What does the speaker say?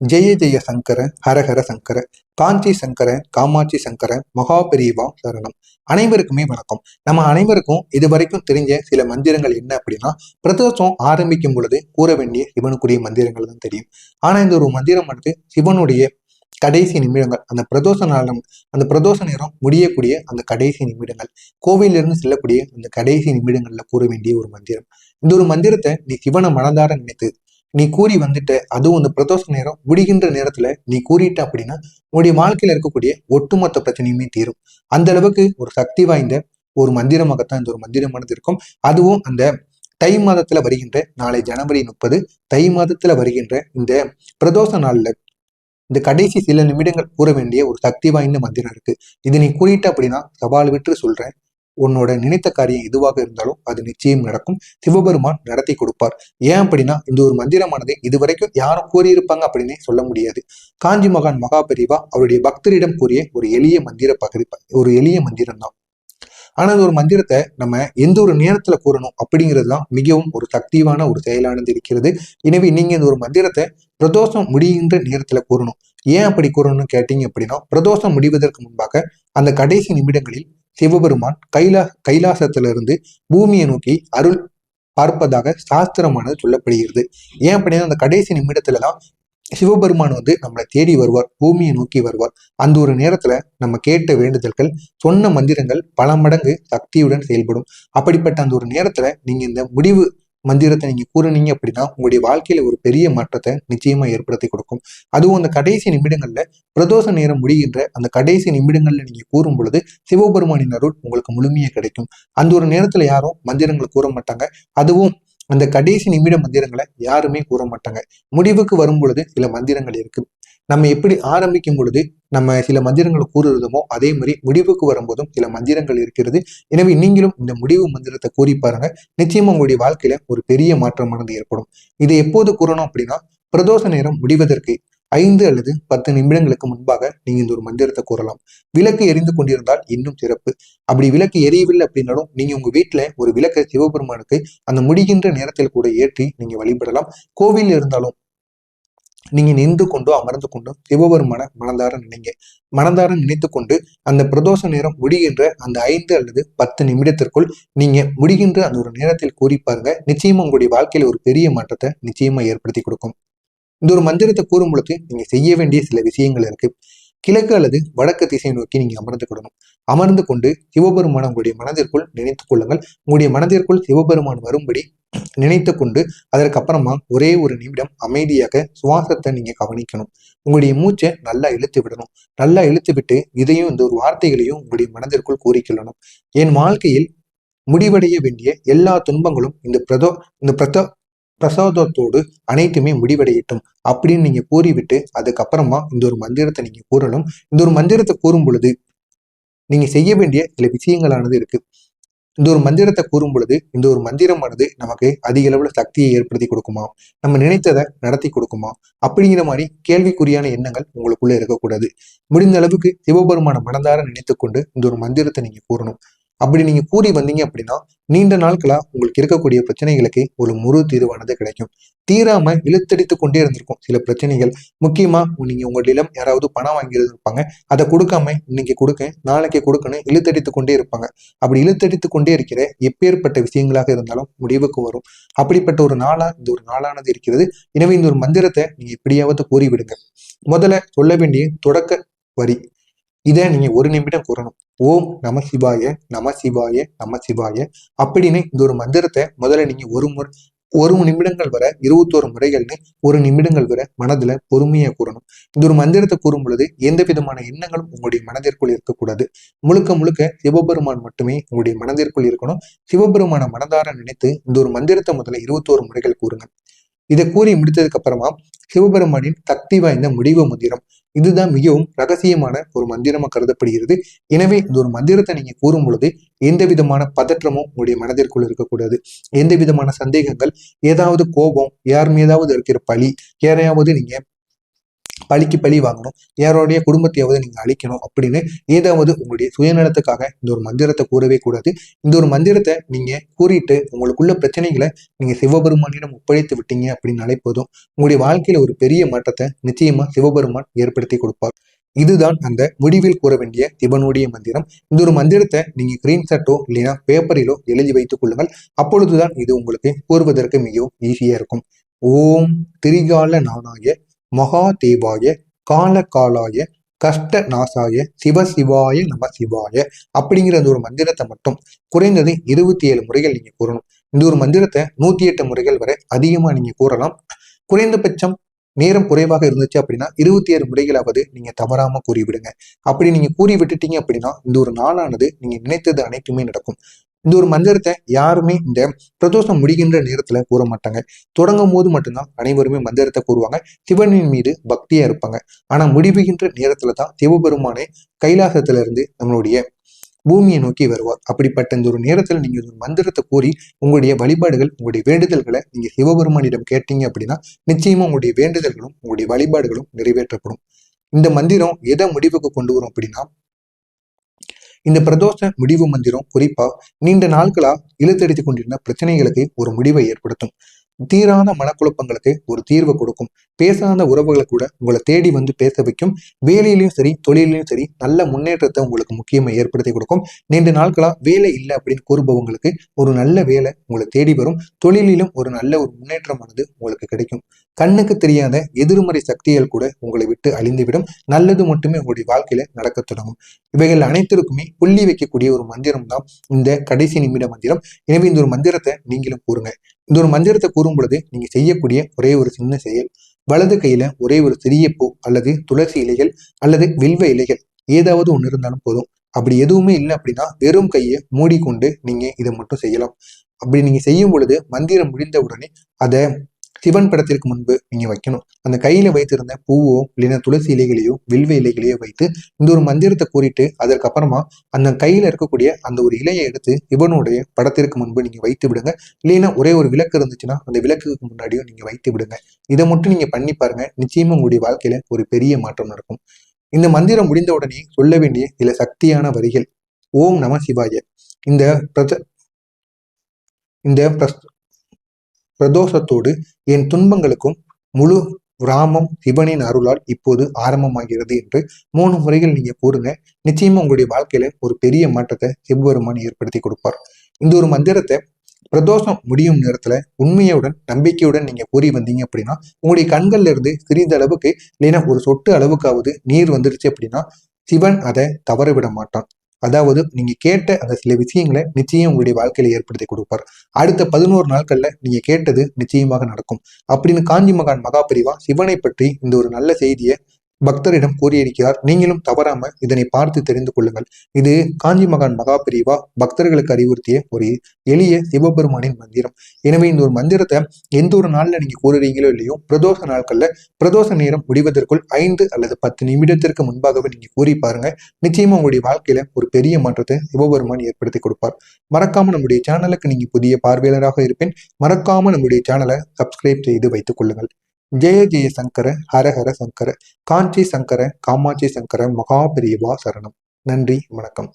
ஜெய ஜெய சங்கர ஹரஹர சங்கர காஞ்சி சங்கர காமாட்சி சங்கர மகாபெரிவா சரணம். அனைவருக்குமே வணக்கம். நம்ம அனைவருக்கும் இது வரைக்கும் தெரிஞ்ச சில மந்திரங்கள் என்ன அப்படின்னா பிரதோஷம் ஆரம்பிக்கும் பொழுது கூற வேண்டிய சிவனுக்குரிய மந்திரங்கள் தான் தெரியும். ஆனா இந்த ஒரு மந்திரம் வந்து சிவனுடைய கடைசி நிமிடங்கள் அந்த பிரதோஷ நாளம் அந்த பிரதோஷ நேரம் முடியக்கூடிய அந்த கடைசி நிமிடங்கள் கோவிலிருந்து செல்லக்கூடிய அந்த கடைசி நிமிடங்கள்ல கூற வேண்டிய ஒரு மந்திரம். இந்த ஒரு மந்திரத்தை நீ சிவனை மனதார நினைத்து நீ கூறி வந்துட்ட அதுவும் அந்த பிரதோஷ நேரம் முடிகின்ற நேரத்துல நீ கூறிட்ட அப்படின்னா உன்னுடைய வாழ்க்கையில இருக்கக்கூடிய ஒட்டுமொத்த பிரச்சனையுமே தீரும். அந்த அளவுக்கு ஒரு சக்தி வாய்ந்த ஒரு மந்திரமாகத்தான் இந்த ஒரு மந்திரமானது இருக்கும் அதுவும் அந்த தை மாதத்துல வருகின்ற நாளை ஜனவரி முப்பது தை மாதத்துல வருகின்ற இந்த பிரதோஷ நாள்ல இந்த கடைசி சில நிமிடங்கள் கூற வேண்டிய ஒரு சக்தி வாய்ந்த மந்திரம் இருக்கு. இது நீ கூறிட்ட அப்படின்னா சவால் விட்டு சொல்றேன். உன்னோட நினைத்த காரியம் எதுவாக இருந்தாலும் அது நிச்சயம் நடக்கும். சிவபெருமான் நடத்தி கொடுப்பார். ஏன் அப்படின்னா இந்த ஒரு மந்திரமானது இதுவரைக்கும் யாரும் கூறியிருப்பாங்க அப்படின்னே சொல்ல முடியாது. காஞ்சி மகான் மகாபெரிவா அவருடைய பக்தரிடம் கூறிய ஒரு எளிய மந்திர பகுதி ஒரு எளிய மந்திரம் தான். ஆனா ஒரு மந்திரத்தை நம்ம எந்த ஒரு நேரத்துல கூறணும் அப்படிங்கிறது தான் மிகவும் ஒரு சக்திவான ஒரு செயலானது இருக்கிறது. எனவே நீங்க இந்த ஒரு மந்திரத்தை பிரதோஷம் முடிகின்ற நேரத்துல கூறணும். ஏன் அப்படி கூறணும்னு கேட்டீங்க அப்படின்னா பிரதோஷம் முடிவதற்கு முன்பாக அந்த கடைசி நிமிடங்களில் சிவபெருமான் கைலா கைலாசத்திலிருந்து பூமியை நோக்கி அருள் பார்ப்பதாக சாஸ்திரமானது சொல்லப்படுகிறது. ஏன் அப்படின்னா அந்த கடைசி நிமிடத்துல தான் சிவபெருமான் வந்து நம்மளை தேடி வருவார் பூமியை நோக்கி வருவார். அந்த ஒரு நேரத்துல நம்ம கேட்ட வேண்டுதல்கள் சொன்ன மந்திரங்கள் பல மடங்கு சக்தியுடன் செயல்படும். அப்படிப்பட்ட அந்த ஒரு நேரத்துல நீங்க இந்த முடிவு மந்திரத்தை நீங்க கூறினீங்க அப்படின்னா உங்களுடைய வாழ்க்கையில ஒரு பெரிய மாற்றத்தை நிச்சயமா ஏற்படுத்தி கொடுக்கும். அதுவும் அந்த கடைசி நிமிடங்கள்ல பிரதோஷ நேரம் முடிகின்ற அந்த கடைசி நிமிடங்கள்ல நீங்க கூறும் பொழுது சிவபெருமானின் அருள் உங்களுக்கு முழுமையாக கிடைக்கும். அந்த ஒரு நேரத்துல யாரும் மந்திரங்களை கூற மாட்டாங்க. அதுவும் அந்த கடைசி நிமிட மந்திரங்களை யாருமே கூற மாட்டாங்க. முடிவுக்கு வரும் பொழுது சில மந்திரங்கள் இருக்கு. நம்ம எப்படி ஆரம்பிக்கும் பொழுது நம்ம சில மந்திரங்களை கூறுறதுமோ அதே மாதிரி முடிவுக்கு வரும்போதும் சில மந்திரங்கள் இருக்கிறது. எனவே நீங்களும் இந்த முடிவு மந்திரத்தை கூறி பாருங்க. நிச்சயமா உங்களுடைய வாழ்க்கையில ஒரு பெரிய மாற்றமானது ஏற்படும். இதை எப்போது கூறணும் அப்படின்னா பிரதோஷ நேரம் முடிவதற்கு ஐந்து அல்லது பத்து நிமிடங்களுக்கு முன்பாக நீங்க இந்த ஒரு மந்திரத்தை கூறலாம். விளக்கு எரிந்து கொண்டிருந்தால் இன்னும் சிறப்பு. அப்படி விளக்கு எரியவில்லை அப்படின்னாலும் நீங்க உங்க வீட்டுல ஒரு விளக்கை சிவபெருமானுக்கு அந்த முடிகின்ற நேரத்தில் கூட ஏற்றி நீங்க வழிபடலாம். கோவில் இருந்தாலும் நீங்க நின்று கொண்டோ அமர்ந்து கொண்டோ சிவபெருமான மனதார நினைங்க. மனதார நினைத்து கொண்டு அந்த பிரதோஷ நேரம் முடிகின்ற அந்த ஐந்து அல்லது பத்து நிமிடத்திற்குள் நீங்க முடிகின்ற அந்த ஒரு நேரத்தில் கூறி பாருங்க. நிச்சயமா உங்களுடைய வாழ்க்கையில ஒரு பெரிய மாற்றத்தை நிச்சயமா ஏற்படுத்தி கொடுக்கும். இந்த ஒரு மந்திரத்தை கூறும் பொழுது நீங்க செய்ய வேண்டிய சில விஷயங்கள் இருக்கு. கிழக்கு அல்லது வடக்கு திசை நோக்கி நீங்க அமர்ந்து கொள்ளணும். அமர்ந்து கொண்டு சிவபெருமான உங்களுடைய மனதிற்குள் நினைத்துக் கொள்ளுங்கள். உங்களுடைய மனதிற்குள் சிவபெருமான் வரும்படி நினைத்து கொண்டு அதற்கப்புறமா ஒரே ஒரு நிமிடம் அமைதியாக சுவாசத்தை நீங்க கவனிக்கணும். உங்களுடைய மூச்சை நல்லா இழுத்து விடணும். நல்லா இழுத்து விட்டு இதையும் இந்த ஒரு வார்த்தைகளையும் உங்களுடைய மனதிற்குள் கூறிக்கொள்ளணும். என் வாழ்க்கையில் முடிவடைய வேண்டிய எல்லா துன்பங்களும் இந்த பிரதோ இந்த பிரதோ பிரசோதத்தோடு அனைத்துமே முடிவடையட்டும் அப்படின்னு நீங்க கூறிவிட்டு அதுக்கப்புறமா இந்த ஒரு மந்திரத்தை நீங்க கூறணும். இந்த ஒரு மந்திரத்தை கூறும் பொழுது நீங்க செய்ய வேண்டிய சில விஷயங்களானது இருக்கு. இந்த ஒரு மந்திரத்தை கூறும் பொழுது இந்த ஒரு மந்திரமானது நமக்கு அதிக அளவுல சக்தியை ஏற்படுத்தி கொடுக்குமா? நம்ம நினைத்ததை நடத்தி கொடுக்குமா? அப்படிங்கிற மாதிரி கேள்விக்குறியான எண்ணங்கள் உங்களுக்குள்ள இருக்கக்கூடாது. முடிந்த அளவுக்கு சிவபெருமான மனதார நினைத்துக்கொண்டு இந்த ஒரு மந்திரத்தை நீங்க கூறணும். அப்படி நீங்க கூறி வந்தீங்க அப்படின்னா நீண்ட நாட்களா உங்களுக்கு இருக்கக்கூடிய பிரச்சனைகளுக்கு ஒரு முழு தீர்வானது கிடைக்கும். தீராம இழுத்தடித்து கொண்டே இருந்திருக்கும் சில பிரச்சனைகள். முக்கியமா நீங்க உங்களிடம் யாராவது பணம் வாங்கிட்டு இருப்பாங்க அதை கொடுக்காம இன்னைக்கு கொடுக்க நாளைக்கு கொடுக்கணும் இழுத்தடித்து கொண்டே இருப்பாங்க. அப்படி இழுத்தடித்து கொண்டே இருக்கிற எப்பேற்பட்ட விஷயங்களாக இருந்தாலும் முடிவுக்கு வரும். அப்படிப்பட்ட ஒரு நாளா இந்த ஒரு நாளானது இருக்கிறது. எனவே இந்த ஒரு மந்திரத்தை நீங்க எப்படியாவது கூறிவிடுங்க. முதல்ல சொல்ல வேண்டிய தொடக்க வரி. இதை நீங்க ஒரு நிமிடம் கூறணும். ஓம் நம சிவாய நம சிவாய நம சிவாய அப்படின்னு இந்த ஒரு மந்திரத்தை முதல்ல நீங்க ஒரு முறை ஒரு நிமிடங்கள் வர இருபத்தோரு முறைகள்னு ஒரு நிமிடங்கள் வர மனதுல பொறுமையா கூறணும். இந்த ஒரு மந்திரத்தை கூறும் பொழுது எந்த விதமான எண்ணங்களும் உங்களுடைய மனதிற்குள் இருக்கக்கூடாது. முழுக்க முழுக்க சிவபெருமான் மட்டுமே உங்களுடைய மனதிற்குள் இருக்கணும். சிவபெருமான மனதார நினைத்து இந்த ஒரு மந்திரத்தை முதல்ல இருபத்தோரு முறைகள் கூறுங்க இதை கூறி முடித்ததுக்கு அப்புறமா சிவபெருமானின் சக்தி வாய்ந்த முடிவு மந்திரம். இதுதான் மிகவும் ரகசியமான ஒரு மந்திரமா கருதப்படுகிறது. எனவே இந்த ஒரு மந்திரத்தை நீங்க கூறும் பொழுது எந்த விதமான பதற்றமும் உங்களுடைய மனதிற்குள் இருக்கக்கூடாது. எந்த விதமான சந்தேகங்கள் ஏதாவது கோபம் யார் மீதாவது இருக்கிற பழி யாரையாவது நீங்க பழிக்கு பழி வாங்கணும். யாரோடைய குடும்பத்தையாவது நீங்கள் அழிக்கணும் அப்படின்னு ஏதாவது உங்களுடைய சுயநலத்துக்காக இந்த ஒரு மந்திரத்தை கூறவே கூடாது. இந்த ஒரு மந்திரத்தை நீங்கள் கூறிட்டு உங்களுக்குள்ள பிரச்சனைகளை நீங்கள் சிவபெருமானிடம் ஒப்படைத்து விட்டீங்க அப்படின்னாலே போதும் உங்களுடைய வாழ்க்கையில் ஒரு பெரிய மாற்றத்தை நிச்சயமாக சிவபெருமான் ஏற்படுத்தி கொடுப்பார். இதுதான் அந்த முடிவில் கூற வேண்டிய சிவனுடைய மந்திரம். இந்த ஒரு மந்திரத்தை நீங்க ஸ்கிரீன்ஷாட்டோ இல்லைன்னா பேப்பரிலோ எழுதி வைத்துக் கொள்ளுங்கள். அப்பொழுதுதான் இது உங்களுக்கு கூறுவதற்கு மிகவும் ஈஸியா இருக்கும். ஓம் திரிகால நானாகிய மகாதேவாய காலகாலாய கஷ்ட நாசாய சிவசிவாய நம சிவாய அப்படிங்கிற அந்த ஒரு மந்திரத்தை மட்டும் குறைந்தது இருபத்தி ஏழு முறைகள் நீங்க கூறணும். இந்த ஒரு மந்திரத்தை நூத்தி எட்டு முறைகள் வரை அதிகமா நீங்க கூறலாம். குறைந்தபட்சம் நேரம் குறைவாக இருந்துச்சு அப்படின்னா இருபத்தி ஏழு முறைகளாவது நீங்க தவறாம கூறிவிடுங்க. அப்படி நீங்க கூறி விட்டுட்டீங்க அப்படின்னா இந்த ஒரு நாளானது நீங்க நினைத்தது அனைத்துமே நடக்கும். இந்த ஒரு மந்திரத்தை யாருமே இந்த பிரதோஷம் முடிகின்ற நேரத்துல கூற மாட்டாங்க. தொடங்கும் போது மட்டும்தான் அனைவருமே மந்திரத்தை கூறுவாங்க. சிவனின் மீது பக்தியா இருப்பாங்க. ஆனா முடிவுகின்ற நேரத்துல தான் சிவபெருமானே கைலாசத்துல இருந்து நம்மளுடைய பூமியை நோக்கி வருவார். அப்படிப்பட்ட இந்த ஒரு நேரத்தில் நீங்க ஒரு மந்திரத்தை கூறி உங்களுடைய வழிபாடுகள் உங்களுடைய வேண்டுதல்களை நீங்க சிவபெருமானிடம் கேட்டீங்க அப்படின்னா நிச்சயமா உங்களுடைய வேண்டுதல்களும் உங்களுடைய வழிபாடுகளும் நிறைவேற்றப்படும். இந்த மந்திரம் எதை முடிவுக்கு கொண்டு வரும் அப்படின்னா இந்த பிரதோஷ முடிவு மந்திரம் குறிப்பா நீண்ட நாட்களா இழுத்தடித்து கொண்டிருந்த பிரச்சனைகளுக்கு ஒரு முடிவை ஏற்படுத்தும். தீராத மனக்குழப்பங்களுக்கு ஒரு தீர்வு கொடுக்கும். பேசாத உறவுகளை கூட உங்களை தேடி வந்து பேச வைக்கும். வேலையிலையும் சரி தொழிலையும் சரி நல்ல முன்னேற்றத்தை உங்களுக்கு முக்கியமா ஏற்படுத்தி கொடுக்கும். நீண்ட நாட்களா வேலை இல்லை அப்படின்னு கூறுபவங்களுக்கு ஒரு நல்ல வேலை உங்களை தேடி வரும். தொழிலிலும் ஒரு நல்ல ஒரு முன்னேற்றமானது உங்களுக்கு கிடைக்கும். கண்ணுக்கு தெரியாத எதிர்மறை சக்திகள் கூட உங்களை விட்டு அழிந்துவிடும். நல்லது மட்டுமே உங்களுடைய வாழ்க்கையில நடக்க தொடங்கும். இவைகள் அனைத்திற்குமே புள்ளி வைக்கக்கூடிய ஒரு மந்திரம் தான் இந்த கடைசி நிமிட மந்திரம். எனவே இந்த ஒரு மந்திரத்தை நீங்களும் கூறுங்க. இந்த ஒரு மந்திரத்தை கூறும் பொழுது நீங்க செய்யக்கூடிய ஒரே ஒரு சின்ன செயல் வலது கையில ஒரே ஒரு சிறிய பூ அல்லது துளசி இலைகள் அல்லது வில்வ இலைகள் ஏதாவது ஒன்று இருந்தாலும் போதும். அப்படி எதுவுமே இல்லை அப்படின்னா வெறும் கையை மூடிக்கொண்டு நீங்க இதை மட்டும் செய்யலாம். அப்படி நீங்க செய்யும் பொழுது மந்திரம் முடிந்த உடனே அதை சிவன் படத்திற்கு முன்பு நீங்க வைக்கணும். அந்த கையில வைத்திருந்த பூவோ இல்லைன்னா துளசி இலைகளையோ வில்வ இலைகளையோ வைத்து இந்த ஒரு மந்திரத்தை கூறிட்டு அதற்கப்புறமா அந்த கையில இருக்கக்கூடிய அந்த ஒரு இலையை எடுத்து சிவனுடைய படத்திற்கு முன்பு நீங்க வைத்து விடுங்க. இல்லைன்னா ஒரே ஒரு விளக்கு இருந்துச்சுன்னா அந்த விளக்குக்கு முன்னாடியும் நீங்க வைத்து விடுங்க. இதை மட்டும் நீங்க பண்ணி பாருங்க. நிச்சயமா உங்களுடைய வாழ்க்கையில ஒரு பெரிய மாற்றம் நடக்கும். இந்த மந்திரம் முடிந்த உடனே சொல்ல வேண்டிய சில சக்தியான வரிகள். ஓம் நம சிவாய. இந்த பிரத இந்த பிரதோஷத்தோடு என் துன்பங்களுக்கும் முழு ராமம் சிவனின் அருளால் இப்போது ஆரம்பமாகிறது என்று மூணு முறைகள் நீங்க கூறுங்க. நிச்சயமா உங்களுடைய வாழ்க்கையில ஒரு பெரிய மாற்றத்தை சிவபெருமான் ஏற்படுத்தி கொடுப்பார். இந்த ஒரு மந்திரத்தை பிரதோஷம் முடியும் நேரத்துல உண்மையுடன் நம்பிக்கையுடன் நீங்க கூறி வந்தீங்க அப்படின்னா உங்களுடைய கண்கள்ல இருந்து சிறிது அளவுக்கு இல்லைன்னா ஒரு சொட்டு அளவுக்காவது நீர் வந்துருச்சு அப்படின்னா சிவன் அதை தவற விட மாட்டான். அதாவது நீங்க கேட்ட அந்த சில விஷயங்களை நிச்சயம் உங்களுடைய வாழ்க்கையில ஏற்படுத்தி கொடுப்பார். அடுத்த பதினோரு நாட்கள்ல நீங்க கேட்டது நிச்சயமாக நடக்கும். அப்படின்னு காஞ்சி மகான் மகாபரிவா சிவனை பற்றி இந்த ஒரு நல்ல செய்தியை பக்தரிடம் கூறியிருக்கிறார் நீங்களும் தவறாம இதனை பார்த்து தெரிந்து கொள்ளுங்கள். இது காஞ்சி மகான் மகாபிரிவா பக்தர்களுக்கு அறிவுறுத்திய ஒரு எளிய சிவபெருமானின் மந்திரம். எனவே இந்த ஒரு மந்திரத்தை எந்த ஒரு நாள்ல நீங்க கூறுறீங்களோ இல்லையோ பிரதோஷ நாட்கள்ல பிரதோஷ நேரம் முடிவதற்குள் ஐந்து அல்லது பத்து நிமிடத்திற்கு முன்பாகவே நீங்க கூறி பாருங்க. நிச்சயமா உங்களுடைய வாழ்க்கையில ஒரு பெரிய மாற்றத்தை சிவபெருமான் ஏற்படுத்தி கொடுப்பார். மறக்காம நம்முடைய சேனலுக்கு நீங்க புதிய பார்வையாளராக இருப்பேன் மறக்காம நம்முடைய சேனலை சப்ஸ்கிரைப் செய்து வைத்துக் கொள்ளுங்கள். ஜெய ஜெய சங்கர ஹரஹர சங்கர காஞ்சி சங்கர காமாட்சி சங்கர மகாபிரிவா சரணம். நன்றி வணக்கம்.